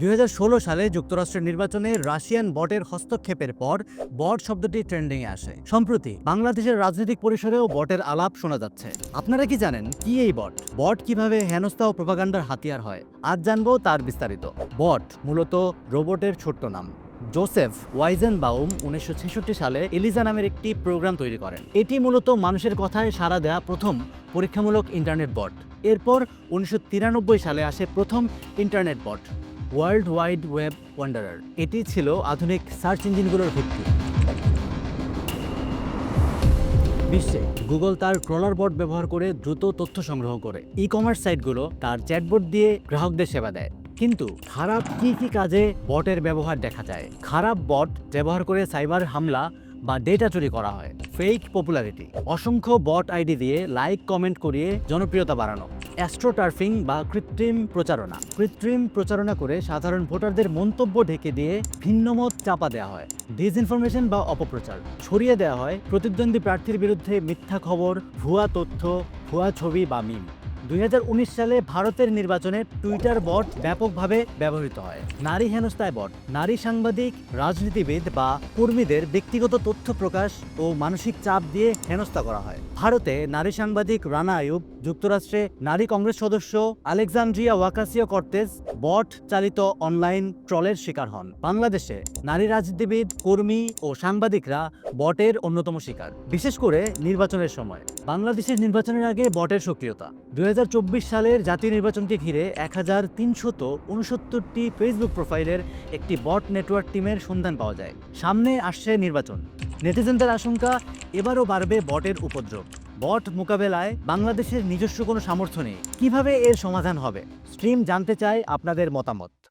দুই হাজার ষোলো সালে যুক্তরাষ্ট্রের নির্বাচনে রাশিয়ান বটের হস্তক্ষেপের পর বট শব্দটি ট্রেন্ডিংয়ে আসে। সম্প্রতি বাংলাদেশের রাজনৈতিক পরিসরেও বটের আলাপ শোনা যাচ্ছে। আপনারা কি জানেন কি এই বট? বট কীভাবে হেনস্থা ও প্রোপাগান্ডার হাতিয়ার হয়? আজ জানব তার বিস্তারিত। বট মূলত রোবটের ছোট্ট নাম। জোসেফ ওয়াইজেন বাউম উনিশশো ছেষট্টি সালে এলিজা নামের একটি প্রোগ্রাম তৈরি করেন। এটি মূলত মানুষের কথায় সাড়া দেয়া প্রথম পরীক্ষামূলক ইন্টারনেট বট। এরপর উনিশশো তিরানব্বই সালে আসে প্রথম internet bot. World wide web wanderer এটি ছিল আধুনিক সার্চ ইঞ্জিনগুলোর ভিত্তি। বিশ্বে গুগল তার ক্রলার বট ব্যবহার করে দ্রুত তথ্য সংগ্রহ করে। ই কমার্স সাইটগুলো তার চ্যাটবোট দিয়ে গ্রাহকদের সেবা দেয়। কিন্তু খারাপ কি কি কাজে বটের ব্যবহার দেখা যায়? খারাপ বট ব্যবহার করে সাইবার হামলা বা ডেটা চুরি করা হয়। ফেক পপুলারিটি অসংখ্য বট আইডি দিয়ে লাইক কমেন্ট করিয়ে জনপ্রিয়তা বাড়ানো। অ্যাস্ট্রোটার্ফিং বা কৃত্রিম প্রচারণা। কৃত্রিম প্রচারণা করে সাধারণ ভোটারদের মন্তব্য ঢেকে দিয়ে ভিন্নমত চাপা দেওয়া হয়। ডিসইনফরমেশন বা অপপ্রচার। ছড়িয়ে দেওয়া হয় প্রতিদ্বন্দ্বী প্রার্থীর বিরুদ্ধে মিথ্যা খবর, ভুয়া তথ্য, ভুয়া ছবি বা মিম। দুই হাজার উনিশ সালে ভারতের নির্বাচনে টুইটার বট ব্যাপকভাবে ব্যবহৃত হয়। নারী হেনস্থায় বট, নারী সাংবাদিক, রাজনীতিবিদ বা কর্মীদের ব্যক্তিগত তথ্য প্রকাশ ও মানসিক চাপ দিয়ে হেনস্থা করা হয়। ভারতে নারী সাংবাদিক রানা আয়ুব, যুক্তরাষ্ট্রে নারী কংগ্রেস সদস্য আলেকজান্ড্রিয়া ওয়াকাসিও কর্তেজ বট চালিত অনলাইন ট্রলের শিকার হন। বাংলাদেশে নারী রাজনীতিবিদ, কর্মী ও সাংবাদিকরা বটের অন্যতম শিকার। বিশেষ করে নির্বাচনের সময়। বাংলাদেশের নির্বাচনের আগে বটের সক্রিয়তা। দুই সালের জাতীয় নির্বাচনকে ঘিরে এক হাজার তিনশত উনসত্তরটি ফেসবুক প্রোফাইলের একটি বট নেটওয়ার্ক টিমের সন্ধান পাওয়া যায়। সামনে আসছে নির্বাচন। নেটিজেনদের আশঙ্কা, এবারও বাড়বে বটের উপদ্রব। বট মোকাবেলায় বাংলাদেশের নিজস্ব কোনো সামর্থ্য নেই। কীভাবে এর সমাধান হবে? স্ট্রিম জানতে চায় আপনাদের মতামত।